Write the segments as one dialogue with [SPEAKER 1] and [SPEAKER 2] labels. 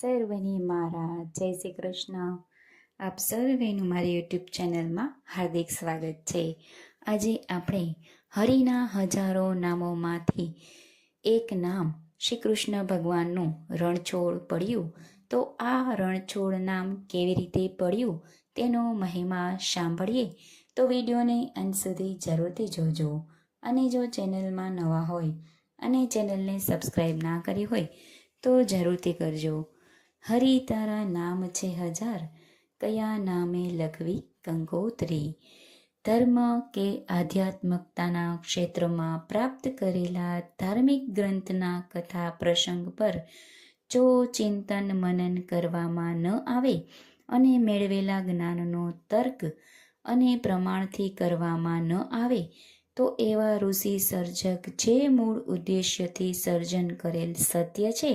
[SPEAKER 1] સર્વને મારા જય શ્રી કૃષ્ણ. આપ સર્વેનું મારી યુટ્યુબ ચેનલમાં હાર્દિક સ્વાગત છે. આજે આપણે હરિના હજારો નામોમાંથી એક નામ શ્રી કૃષ્ણ ભગવાનનું રણછોડ પડ્યું. તો આ રણછોડ નામ કેવી રીતે પડ્યું તેનો મહિમા સાંભળીએ તો વિડીયોને અંત સુધી જરૂરથી જોજો. અને જો ચેનલમાં નવા હોય અને ચેનલને સબસ્ક્રાઈબ ના કરી હોય તો જરૂરથી કરજો. હરિ તારા નામ છે હજાર, કયા નામે લખવી કંકોત્રી ધર્મ કે આધ્યાત્મકતાના ક્ષેત્રમાં પ્રાપ્ત કરેલા ધાર્મિક ગ્રંથના કથા પ્રસંગ પર જો ચિંતન મનન કરવામાં ન આવે અને મેળવેલા જ્ઞાનનો તર્ક અને પ્રમાણથી કરવામાં ન આવે, તો એવા ઋષિ સર્જક જે મૂળ ઉદ્દેશ્યથી સર્જન કરેલ સત્ય છે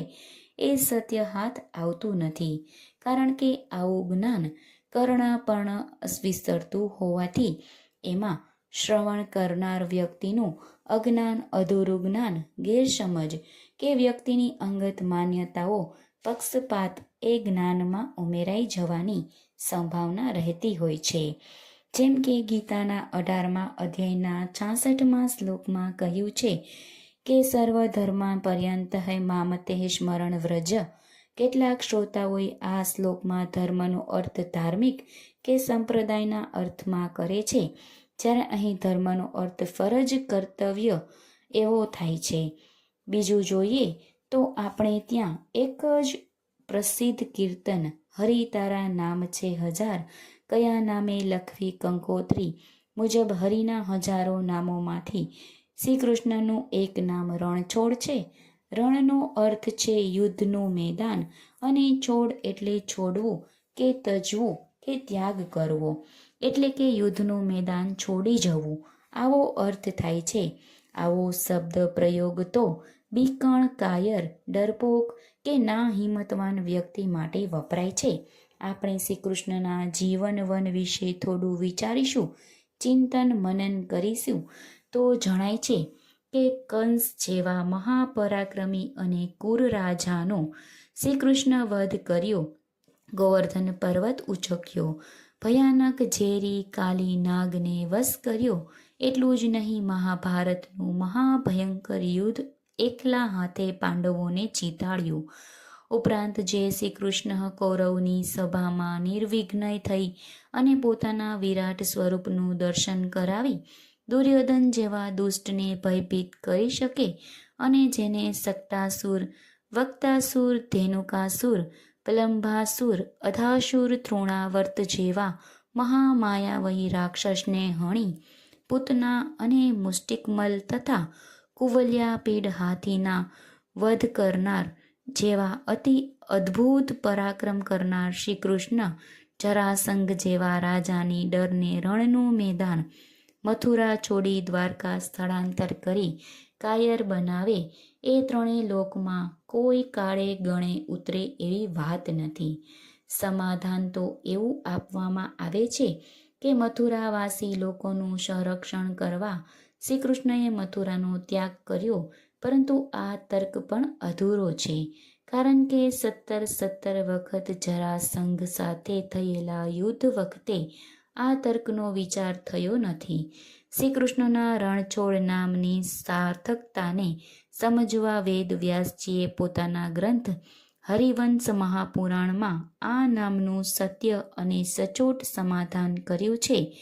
[SPEAKER 1] એ સત્ય હાથ આવતું નથી. કારણ કે આવું જ્ઞાન કર્ણપર્ણ વિસ્તરતું હોવાથી એમાં શ્રવણ કરનાર વ્યક્તિનું અજ્ઞાન અધૂરું જ્ઞાન ગેરસમજ કે વ્યક્તિની અંગત માન્યતાઓ પક્ષપાત એ જ્ઞાનમાં ઉમેરાઈ જવાની સંભાવના રહેતી હોય છે. જેમ કે ગીતાના અઢારમા અધ્યાયના છાસઠમાં શ્લોકમાં કહ્યું છે કે સર્વધર્મા પર્યંત હૈ મામતે સ્મરણ વ્રજ? કેટલાક શ્રોતાઓએ આ શ્લોકમાં ધર્મનો અર્થ ધાર્મિક કે સંપ્રદાયના અર્થમાં કરે છે? જ્યારે અહીં ધર્મનો અર્થ ફરજ, કર્તવ્ય એવો થાય છે. બીજું જોઈએ તો આપણે ત્યાં એક જ પ્રસિદ્ધ કીર્તન હરિ તારા નામ છે હજાર. કયા નામે લખવી કંકોત્રી? મુજબ હરિના હજારો નામોમાંથી શ્રી કૃષ્ણનું એક નામ રણછોડ છે. રણનો અર્થ છે યુદ્ધનું મેદાન અને છોડ એટલે છોડવું કે તજવું કે ત્યાગ કરવો. એટલે કે યુદ્ધનું મેદાન છોડી જવું. આવો અર્થ થાય છે. આવો શબ્દ પ્રયોગ તો બીકણ કાયર ડરપોક કે ના હિંમતવાન વ્યક્તિ માટે વપરાય છે. આપણે શ્રી કૃષ્ણના જીવન વન વિશે થોડું વિચારીશું, ચિંતન મનન કરીશું. તો જણાય છે કે કંસ જેવા મહાપરાક્રમી અને કુર રાજાનો શ્રીકૃષ્ણ વધ કર્યો. ગોવર્ધન પર્વત ઉચક્યો ભયાનક ઝેરી કાલી નાગને વશ કર્યો. એટલું જ નહીં, મહાભારતનું મહાભયંકર યુદ્ધ એકલા હાથે પાંડવોને જીતાડ્યું ઉપરાંત જે શ્રી કૃષ્ણ કૌરવની સભામાં નિર્વિઘ્ન થઈ અને પોતાના વિરાટ સ્વરૂપનું દર્શન કરાવી દુર્યોધન જેવા દુષ્ટને ભયભીત કરી શકે અને જેને સત્તાસુર વક્તાસુર, ધેનુકાસુર પ્લંભાસુર અધાસુર, તૃણાવર્ત જેવા મહામાયાવહી રાક્ષસને હણી પૂતના અને મુષ્ટિકમલ તથા કુવલ્યાપીડ હાથીના વધ કરનાર જેવા અતિ અદ્ભુત પરાક્રમ કરનાર શ્રી કૃષ્ણ જરાસંઘ જેવા રાજાની ડરને રણનું મેદાન મથુરા છોડી દ્વારકા સ્થળાંતર કરી કાયર બનાવે. એ ત્રણેય લોકમાં કોઈ કાળે ગણે ઉતરે એવી વાત નથી. સમાધાન તો એવું આપવામાં આવે છે કે મથુરાવાસી લોકોનું સંરક્ષણ કરવા શ્રી કૃષ્ણએ મથુરાનો ત્યાગ કર્યો, પરંતુ આ તર્ક પણ અધૂરો છે. કારણ કે સત્તર સત્તર વખત જરાસંઘ સાથે થયેલા યુદ્ધ વખતે આ તર્કનો વિચાર થયો નથી. શ્રી કૃષ્ણના રણછોડ નામની સાર્થકતાને સમજવા વેદ વ્યાસજીએ પોતાના ગ્રંથ હરિવંશ મહાપુરાણમાં આ નામનું સત્ય અને સચોટ સમાધાન કર્યું છે.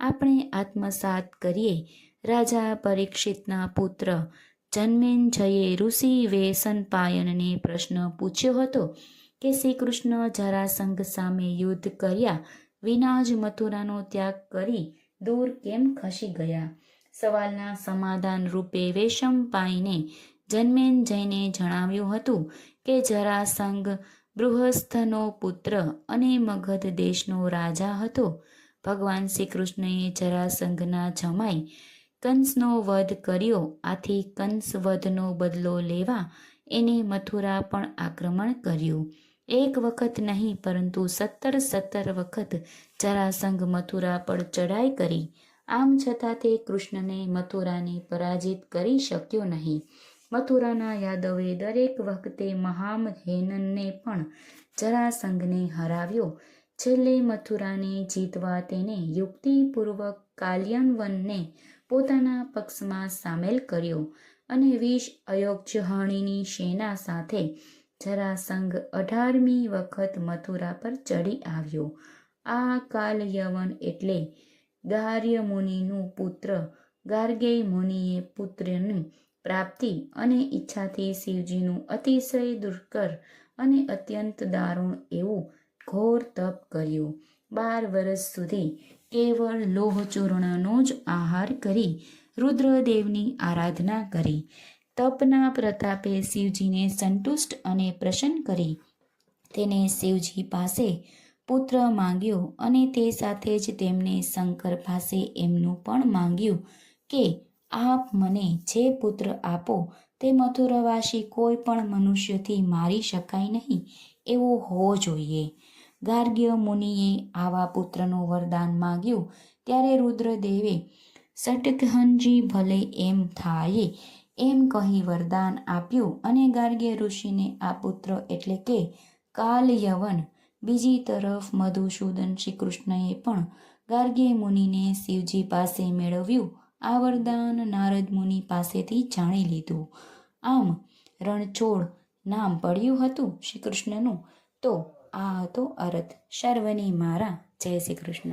[SPEAKER 1] આપણે આત્મસાત કરીએ. રાજા પરીક્ષિતના પુત્ર જન્મેન્જયે ઋષિ વેસનપાયનને પ્રશ્ન પૂછ્યો હતો કે શ્રી કૃષ્ણ જરાસંઘ સામે યુદ્ધ કર્યા વિના જ મથુરાનો ત્યાગ કરી દૂર કેમ ખસી ગયા? સવાલના સમાધાન રૂપે વેશમ પાઈને જન્મેન જઈને જણાવ્યું હતું કે જરાસંઘ બૃહસ્થનો પુત્ર અને મગધ દેશનો રાજા હતો. ભગવાન શ્રી કૃષ્ણએ જરાસંઘના જમાઈ કંસનો વધ કર્યો. આથી કંસ વધનો બદલો લેવા એને મથુરા પણ આક્રમણ કર્યું. એક વખત નહીં, પરંતુ સત્તર સત્તર વખત જરાસંઘ મથુરા પર ચઢાઈ કરી. આમ છતાં તે કૃષ્ણને મથુરાને પરાજિત કરી શક્યો નહીં. મથુરાના યાદવે દરેક વખતે મહામ હેનનને પણ જરાસંઘને હરાવ્યો. છેલ્લે મથુરાને જીતવા તેને યુક્તિપૂર્વક કાલ્યનવનને પોતાના પક્ષમાં સામેલ કર્યો અને વિષ અયોગ્યહાણીની સેના સાથે જરાસંઘ અઢારમી વખત મથુરા પર ચડી આવ્યો. આ કાલયવન એટલે ગાર્ય મુનિનું પુત્ર ગાર્ગેય મુનિએ પુત્રની પ્રાપ્તિ અને ઈચ્છાથી શિવજીનું અતિશય દુષ્કર અને અત્યંત દારૂણ એવું ઘોર તપ કર્યું. બાર વર્ષ સુધી કેવળ લોહચૂર્ણનો જ આહાર કરી રુદ્રદેવની આરાધના કરી. તપના પ્રતાપે શિવજીને સંતુષ્ટ અને પ્રસન્ન કરી. તેને શિવજી પાસે પુત્ર માંગ્યો અને તે સાથે જ તેમને શંકર પાસે એમનું પણ માંગ્યું કે, આપ મને જે પુત્ર આપો, તે મથુરાવાસી કોઈ પણ મનુષ્યથી મારી શકાય નહીં, એવો હોવો જોઈએ. ગાર્ગ્ય મુનિએ આવા પુત્રનું વરદાન માંગ્યું. ત્યારે રુદ્રદેવે, સટઘનજી ભલે એમ થાય એમ કહી વરદાન આપ્યું અને ગાર્ગ્ય ઋષિને, આ પુત્ર એટલે કે કાલયવન, બીજી તરફ મધુસૂદન શ્રીકૃષ્ણએ પણ ગાર્ગ્ય મુનિને શિવજી પાસે મેળવ્યું. આ વરદાન નારદ મુનિ પાસેથી જાણી લીધું. આમ રણછોડ નામ પડ્યું હતું શ્રીકૃષ્ણનું. તો આ હતો અર્થ શર્વની મારા. જય શ્રી કૃષ્ણ